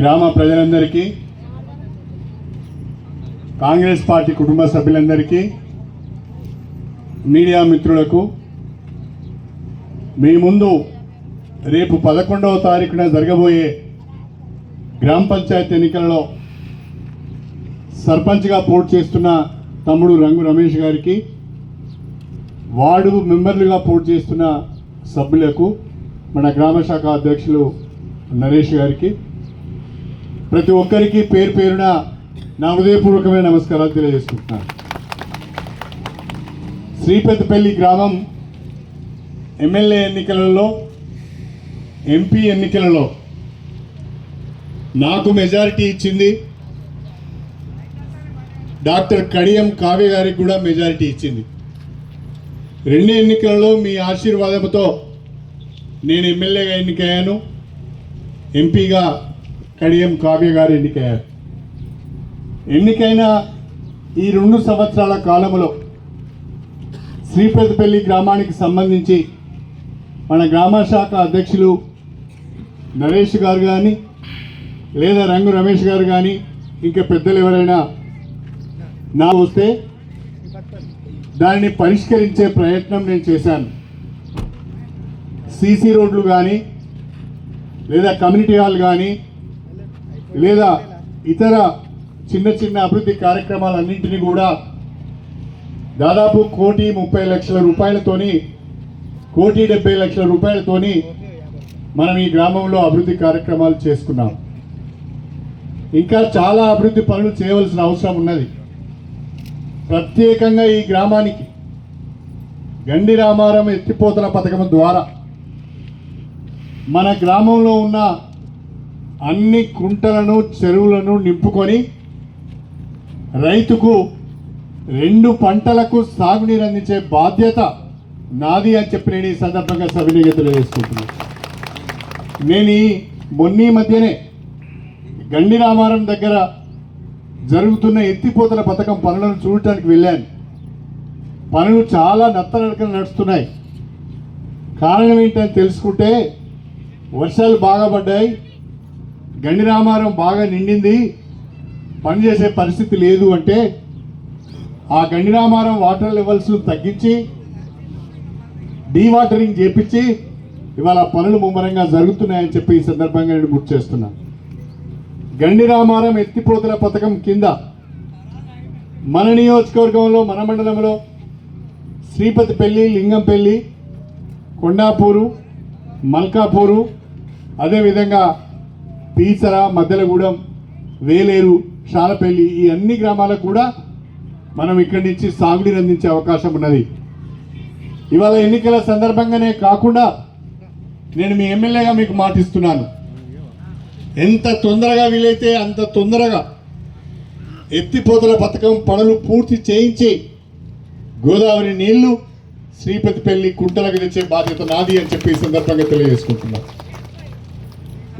గ్రామ ప్రజలందరికీ కాంగ్రెస్ పార్టీ కుటుంబ సభ్యులందరికీ మీడియా మిత్రులకు మీ ముందు రేపు పదకొండవ తారీఖున జరగబోయే గ్రామ పంచాయతీ ఎన్నికలలో సర్పంచ్గా పోటీ చేస్తున్న తమ్ముడు రంగు రమేష్ గారికి వార్డు మెంబర్లుగా పోటీ చేస్తున్న సభ్యులకు మన గ్రామ శాఖ అధ్యక్షులు నరేష్ గారికి ప్రతి ఒక్కరికి పేరు పేరున నా హృదయపూర్వకమైన నమస్కారాలు తెలియజేసుకుంటున్నాను శ్రీపెద్దపల్లి గ్రామం ఎమ్మెల్యే ఎన్నికలలో ఎంపీ ఎన్నికలలో నాకు మెజారిటీ ఇచ్చింది. డాక్టర్ కడియం కావ్య గారికి కూడా మెజారిటీ ఇచ్చింది. రెండు ఎన్నికలలో మీ ఆశీర్వాదంతో నేను ఎమ్మెల్యేగా ఎన్నికయ్యాను. ఎంపీగా కడియం కావ్య గారు ఎన్నికయ్యారు. ఎన్నికైన ఈ రెండు సంవత్సరాల కాలంలో శ్రీపెద్దపల్లి గ్రామానికి సంబంధించి మన గ్రామ శాఖ అధ్యక్షులు నరేష్ గారు కానీ లేదా రంగు రమేష్ గారు కానీ ఇంకా పెద్దలు ఎవరైనా నా వస్తే దానిని పరిష్కరించే ప్రయత్నం నేను చేశాను. సీసీ రోడ్లు కానీ లేదా కమ్యూనిటీ హాల్ కానీ లేదా ఇతర చిన్న చిన్న అభివృద్ధి కార్యక్రమాలన్నింటినీ కూడా దాదాపు కోటి ముప్పై లక్షల రూపాయలతోని కోటి డెబ్బై లక్షల రూపాయలతోని మనం ఈ గ్రామంలో అభివృద్ధి కార్యక్రమాలు చేసుకున్నాం. ఇంకా చాలా అభివృద్ధి పనులు చేయవలసిన అవసరం ఉన్నది. ప్రత్యేకంగా ఈ గ్రామానికి గండి రామారం ఎత్తిపోతల పథకం ద్వారా మన గ్రామంలో ఉన్న అన్ని కుంటలను చెరువులను నింపుకొని రైతుకు రెండు పంటలకు సాగునీరు అందించే బాధ్యత నాది అని చెప్పి నేను ఈ సందర్భంగా సవినీయంగా తెలియజేసుకుంటున్నాను నేను ఈ మొన్నీ మధ్యనే గండి రామారం దగ్గర జరుగుతున్న ఎత్తిపోతల పథకం పనులను చూడటానికి వెళ్ళాను. పనులు చాలా నత్తనడకన నడుస్తున్నాయి. కారణం ఏంటని తెలుసుకుంటే వర్షాలు బాగా పడ్డాయి. గండి రామారం బాగా నిండింది. పనిచేసే పరిస్థితి లేదు అంటే ఆ గండి రామారం వాటర్ లెవెల్స్ తగ్గించి డీవాటరింగ్ చేపించి ఇవాళ పనులు ముమ్మరంగా జరుగుతున్నాయని చెప్పి ఈ సందర్భంగా నేను గుర్తు చేస్తున్నాను గండి రామారం ఎత్తిపోతల పథకం కింద మన నియోజకవర్గంలో మన మండలంలో శ్రీపతిపల్లి లింగంపల్లి కొండాపూరు మల్కాపూరు అదేవిధంగా పీసర మద్దెలగూడెం వేలేరు షాలపల్లి ఈ అన్ని గ్రామాలకు కూడా మనం ఇక్కడి నుంచి సాగునీరు అందించే అవకాశం ఉన్నది. ఇవాళ ఎన్నికల సందర్భంగానే కాకుండా నేను మీ ఎమ్మెల్యేగా మీకు మాటిస్తున్నాను. ఎంత తొందరగా వీలైతే అంత తొందరగా ఎత్తిపోతల పథకం పనులు పూర్తి చేయించి గోదావరి నీళ్ళు శ్రీపతిపల్లి కుంటలకు తెచ్చే బాధ్యత నాది అని చెప్పి ఈ సందర్భంగా తెలియజేసుకుంటున్నాను.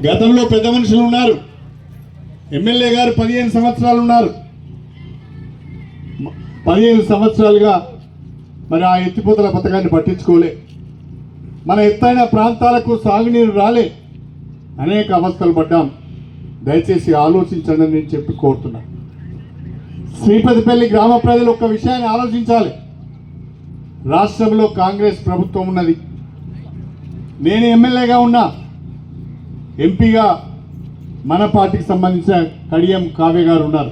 గతంలో పెద్ద మనుషులు ఉన్నారు. ఎమ్మెల్యే గారు పదిహేను సంవత్సరాలు ఉన్నారు. పదిహేను సంవత్సరాలుగా మరి ఆ ఎత్తిపోతల పథకాన్ని పట్టించుకోలే. మన ఎత్తైన ప్రాంతాలకు సాగునీరు రాలే. అనేక అవస్థలు పడ్డాం. దయచేసి ఆలోచించండి నేను చెప్పి కోరుతున్నా. శ్రీపతిపల్లి గ్రామ ప్రజలు ఒక విషయాన్ని ఆలోచించాలి. రాష్ట్రంలో కాంగ్రెస్ ప్రభుత్వం ఉన్నది. నేను ఎమ్మెల్యేగా ఉన్నా. ఎంపీగా మన పార్టీకి సంబంధించిన కడియం కావ్య గారు ఉన్నారు.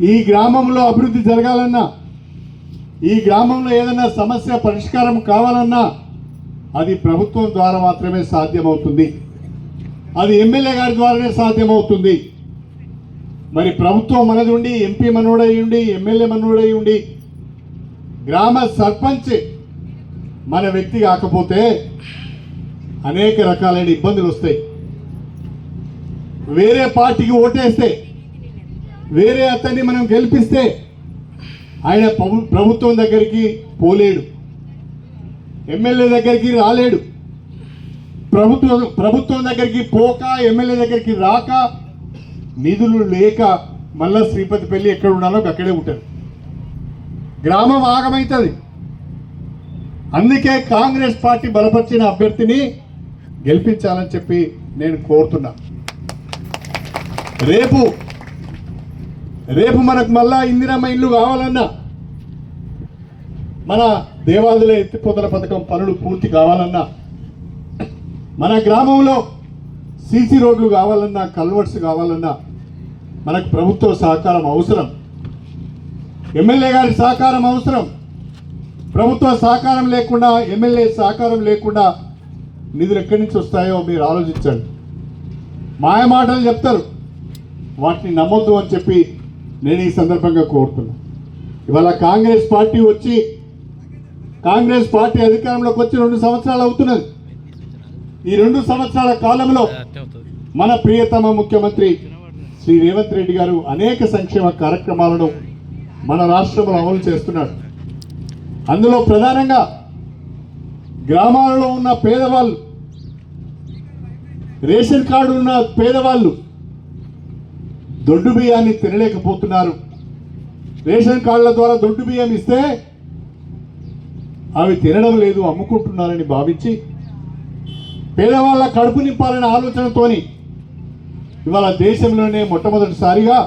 ఈ గ్రామంలో అభివృద్ధి జరగాలన్నా ఈ గ్రామంలో ఏదైనా సమస్య పరిష్కారం కావాలన్నా అది ప్రభుత్వం ద్వారా మాత్రమే సాధ్యమవుతుంది. అది ఎమ్మెల్యే గారి ద్వారానే సాధ్యమవుతుంది. మరి ప్రభుత్వం మనది ఉండి ఎంపీ మనోడై ఉండి ఎమ్మెల్యే మనోడై ఉండి గ్రామ సర్పంచ్ మన వ్యక్తి కాకపోతే అనేక రకాలైన ఇబ్బందులు వస్తాయి. వేరే పార్టీకి ఓటేస్తే వేరే అతన్ని మనం గెలిపిస్తే ఆయన ప్రభుత్వం దగ్గరికి పోలేడు. ఎమ్మెల్యే దగ్గరికి రాలేడు. ప్రభుత్వం ప్రభుత్వం దగ్గరికి పోక ఎమ్మెల్యే దగ్గరికి రాక నిధులు లేక మళ్ళా శ్రీపతి పెళ్ళి ఎక్కడ ఉండాలో అక్కడే ఉంటారు. గ్రామం ఆగమవుతుంది అందుకే కాంగ్రెస్ పార్టీ బలపరిచిన అభ్యర్థిని గెలిపించాలని చెప్పి నేను కోరుతున్నా. రేపు రేపు మనకు మళ్ళా ఇందిరమ్మ ఇల్లు కావాలన్నా మన దేవాదుల ఎత్తిపోతల పథకం పనులు పూర్తి కావాలన్నా మన గ్రామంలో సీసీ రోడ్లు కావాలన్నా కల్వర్ట్స్ కావాలన్నా మనకు ప్రభుత్వ సహకారం అవసరం. ఎమ్మెల్యే గారి సహకారం అవసరం. ప్రభుత్వ సహకారం లేకుండా ఎమ్మెల్యే సహకారం లేకుండా నిధులు ఎక్కడి నుంచి వస్తాయో మీరు ఆలోచించండి. మాయ మాటలు చెప్తారు. వాటిని నమ్మొద్దు అని చెప్పి నేను ఈ సందర్భంగా కోరుతున్నా. ఇవాళ కాంగ్రెస్ పార్టీ వచ్చి కాంగ్రెస్ పార్టీ అధికారంలోకి వచ్చి రెండు సంవత్సరాలు అవుతున్నది. ఈ రెండు సంవత్సరాల కాలంలో మన ప్రియతమ ముఖ్యమంత్రి శ్రీ రేవంత్ రెడ్డి గారు అనేక సంక్షేమ కార్యక్రమాలను మన రాష్ట్రంలో అమలు చేస్తున్నాడు అందులో ప్రధానంగా గ్రామాలలో ఉన్న పేదవాళ్ళు రేషన్ కార్డు ఉన్న పేదవాళ్ళు దొడ్డు బియ్యాన్ని తినలేకపోతున్నారు. రేషన్ కార్డుల ద్వారా దొడ్డు బియ్యం ఇస్తే అవి తినడం లేదు అమ్ముకుంటున్నారని భావించి పేదవాళ్ళ కడుపు నింపాలనే ఆలోచనతోని ఇవాళ దేశంలోనే మొట్టమొదటిసారిగా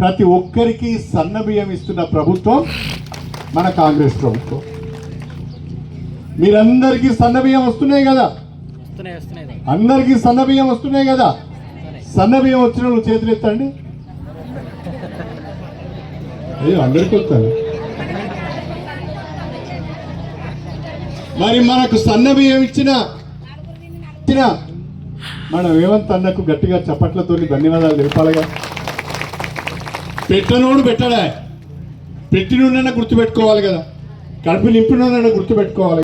ప్రతి ఒక్కరికి సన్న బియ్యం ఇస్తున్న ప్రభుత్వం మన కాంగ్రెస్ ప్రభుత్వం. మీరందరికీ సన్న బియ్యం వస్తున్నాయి కదా అందరికీ సన్న బియ్యం వస్తున్నాయి కదా? సన్న బియ్యం వచ్చిన వాళ్ళు చేతులు ఎత్తండి. అందరికి వస్తాను మరి మనకు సన్న బియ్యం ఇచ్చిన ఇచ్చిన మన రేవంత్ అన్నకు గట్టిగా చప్పట్లతో ధన్యవాదాలు తెలిపాలిగా. పెట్టనోడు పెట్టడా? పెట్టినోడైనా గుర్తుపెట్టుకోవాలి కదా. కడుపు నింపినోడైనా గుర్తుపెట్టుకోవాలి.